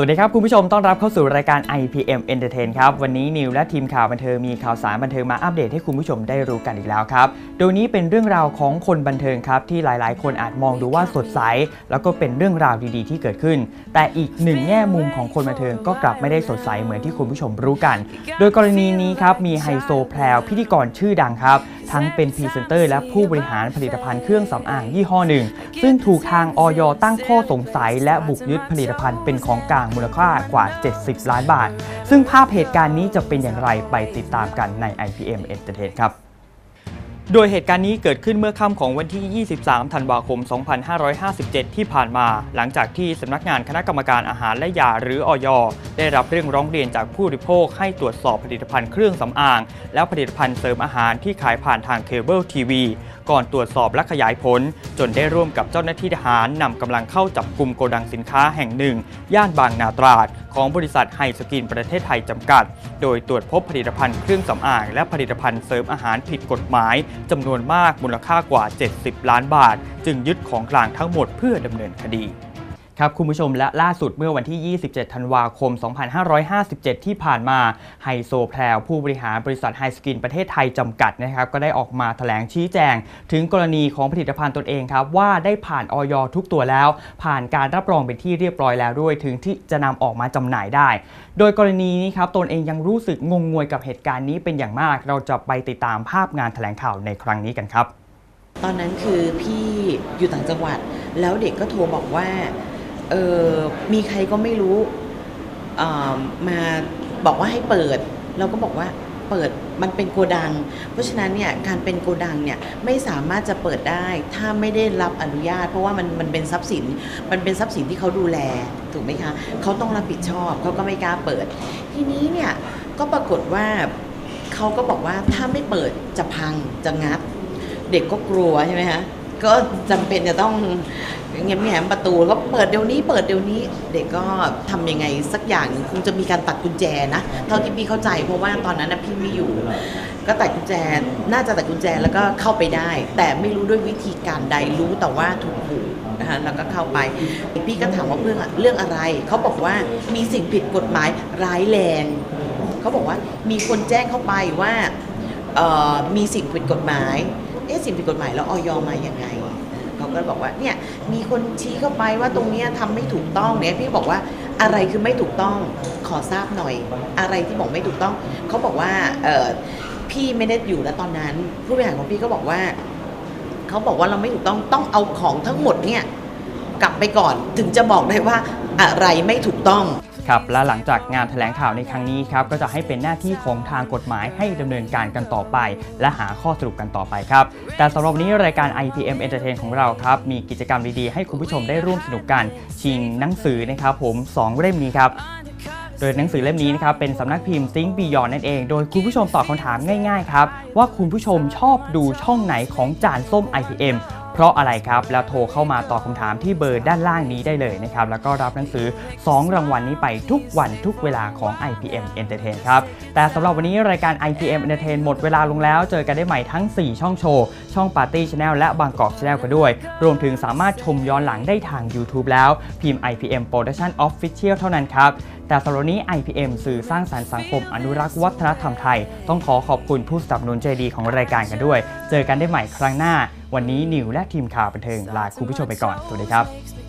สวัสดีครับคุณผู้ชมต้อนรับเข้าสู่รายการ IPM Entertain ครับ วันนี้นิวและทีมข่าวบันเทิงมีข่าวสารบันเทิงมาอัปเดตให้คุณผู้ชมได้รู้กันอีกแล้วครับ โดยนี้เป็นเรื่องราวของคนบันเทิงครับ ที่หลายๆ คนอาจมองดูว่าสดใส แล้วก็เป็นเรื่องราวดีๆ ที่เกิดขึ้น แต่อีกหนึ่งแง่มุมของคนบันเทิงก็กลับไม่ได้สดใสเหมือนที่คุณผู้ชมรู้กัน โดยกรณีนี้ครับมีไฮโซแพรวพิธีกรชื่อดังครับทั้งเป็นพรีเซนเตอร์และผู้บริหารผลิตภัณฑ์เครื่องสำอางยี่ห้อหนึ่ง ซึ่งถูกทางออยตั้งข้อสงสัยและบุกยึดผลิตภัณฑ์เป็นของกลางมูลค่ากว่า 70 ล้านบาท ซึ่งภาพเหตุการณ์นี้จะเป็นอย่างไรไปติดตามกันใน IPM Entertain ครับ โดยเหตุการณ์นี้เกิดขึ้นเมื่อค่ำของวันที่ 23 ธันวาคม 2557 ที่ผ่านมา หลังจากที่สำนักงานคณะกรรมการอาหารและยาหรืออยได้รับเรื่องร้องเรียนจากผู้บริโภคให้ตรวจสอบผลิตภัณฑ์เครื่องสำอาง และผลิตภัณฑ์เสริมอาหารที่ขายผ่านทางเคเบิลทีวี ก่อนตรวจสอบและขยายผล จนได้ร่วมกับเจ้าหน้าที่ทหารนำกำลังเข้าจับกลุ่มโกดังสินค้าแห่งหนึ่ง ย่านบางนาตราด ของบริษัทไฮสกินประเทศไทยจำกัด โดยตรวจพบผลิตภัณฑ์เครื่องสำอางและผลิตภัณฑ์เสริมอาหารผิดกฎหมายจำนวนมากมูลค่ากว่า 70 ล้านบาท จึงยึดของกลางทั้งหมดเพื่อดำเนินคดี ครับคุณผู้ชมและล่าสุดเมื่อวันที่ 27 ธันวาคม 2557 ที่ผ่านมาไฮโซแพรวผู้บริหารบริษัทไฮสกินประเทศไทยจำกัดนะครับก็ได้ออกมาแถลงชี้แจง ถึงกรณีของผลิตภัณฑ์ตนเองครับว่าได้ผ่านออยทุกตัวแล้ว ผ่านการรับรองเป็นที่เรียบร้อยแล้วด้วย ถึงที่จะนำออกมาจำหน่ายได้ โดยกรณีนี้ครับตนเองยังรู้สึกงงงวยกับเหตุการณ์นี้เป็นอย่างมาก เราจะไปติดตามภาพงานแถลงข่าวในครั้งนี้กันครับ ตอนนั้นคือพี่อยู่ต่างจังหวัด แล้วเด็กก็โทรบอกว่า เออมีใครก็ไม่รู้มาบอกว่าให้เปิด เราก็บอกว่าเปิดมันเป็นโกดัง เพราะฉะนั้นเนี่ยการเป็นโกดังเนี่ยไม่สามารถจะเปิดได้ถ้าไม่ได้รับอนุญาต เพราะว่ามันมันเป็นทรัพย์สินมันเป็นทรัพย์สินที่เขาดูแลถูกไหมคะเขาต้องรับผิดชอบเขาก็ไม่กล้าเปิด ทีนี้เนี่ยก็ปรากฏว่าเขาก็บอกว่าถ้าไม่เปิดจะพังจะงัด เด็กก็กลัวใช่ไหมฮะ ก็จำเป็นจะต้องเงียบแงมประตูแล้วก็เปิดเดี๋ยวนี้เปิดเดี๋ยวนี้ เด็กก็ทำยังไงสักอย่างหนึ่งคงจะมีการตัดกุญแจนะเท่าที่พี่เข้าใจเพราะว่าตอนนั้นนะพี่ไม่อยู่ ก็ตัดกุญแจน่าจะตัดกุญแจแล้วก็เข้าไปได้ แต่ไม่รู้ด้วยวิธีการใดรู้แต่ว่าถูกผูกนะคะแล้วก็เข้าไปพี่ก็ถามว่าเรื่องเรื่องอะไรเขาบอกว่ามีสิ่งผิดกฎหมายร้ายแรงเขาบอกว่ามีคนแจ้งเข้าไปว่ามีสิ่งผิดกฎหมาย เอ๊ะสิ่งผิดกฎหมายแล้วออยมาอย่างไงเขาก็บอกว่าเนี่ยมีคนชี้เข้าไปว่าตรงเนี้ยทำไม่ถูกต้องเนี่ยพี่บอกว่าอะไรคือไม่ถูกต้องขอทราบหน่อย อะไรที่บอกไม่ถูกต้องเขาบอกว่าเออพี่ไม่ได้อยู่แล้วตอนนั้น ผู้บริหารของพี่ก็บอกว่าเขาบอกว่าเราไม่ถูกต้องต้องเอาของทั้งหมดเนี่ยกลับไปก่อนถึงจะบอกได้ว่าอะไรไม่ถูกต้อง ครับและหลังจากงานแถลงข่าวในครั้งนี้ครับก็จะให้เป็นหน้าที่ของทางกฎหมายให้ดำเนินการกันต่อไป และหาข้อสรุปกันต่อไปครับ แต่สำหรับวันนี้รายการ IPM Entertain ของเราครับ มีกิจกรรมดีๆ ให้คุณผู้ชมได้ร่วมสนุกกัน ชิงหนังสือนะครับผม 2 เล่มนี้ครับโดยหนังสือเล่มนี้นะครับเป็นสำนักพิมพ์ Think Beyond นั่นเอง โดยคุณผู้ชมตอบคำถามง่ายๆครับ ว่าคุณผู้ชมชอบดูช่องไหนของจานส้ม IPM เพราะอะไรครับ แล้วโทรเข้ามาตอบคำถามที่เบอร์ด้านล่างนี้ได้เลยนะครับ แล้วก็รับหนังสือ 2 รางวัลนี้ไปทุกวันทุกเวลาของ IPM Entertain ครับ แต่สำหรับวันนี้รายการ IPM Entertain หมดเวลาลงแล้ว เจอกันได้ใหม่ทั้ง 4 ช่องโชว์ ช่อง Party Channel และบางกอก Channel กันด้วย รวมถึงสามารถชมย้อนหลังได้ทาง YouTube แล้ว พิมพ์ IPM Production Official เท่านั้นครับ แต่สำหรับนี้ IPM สื่อสร้างสรรค์สังคม อนุรักษ์วัฒนธรรมไทย ต้องขอขอบคุณผู้สนับสนุนใจดีของรายการกันด้วย เจอกันได้ใหม่ครั้งหน้า วันนี้นิวและทีมข่าวบันเทิงลาคุณผู้ชมไปก่อน สวัสดีครับ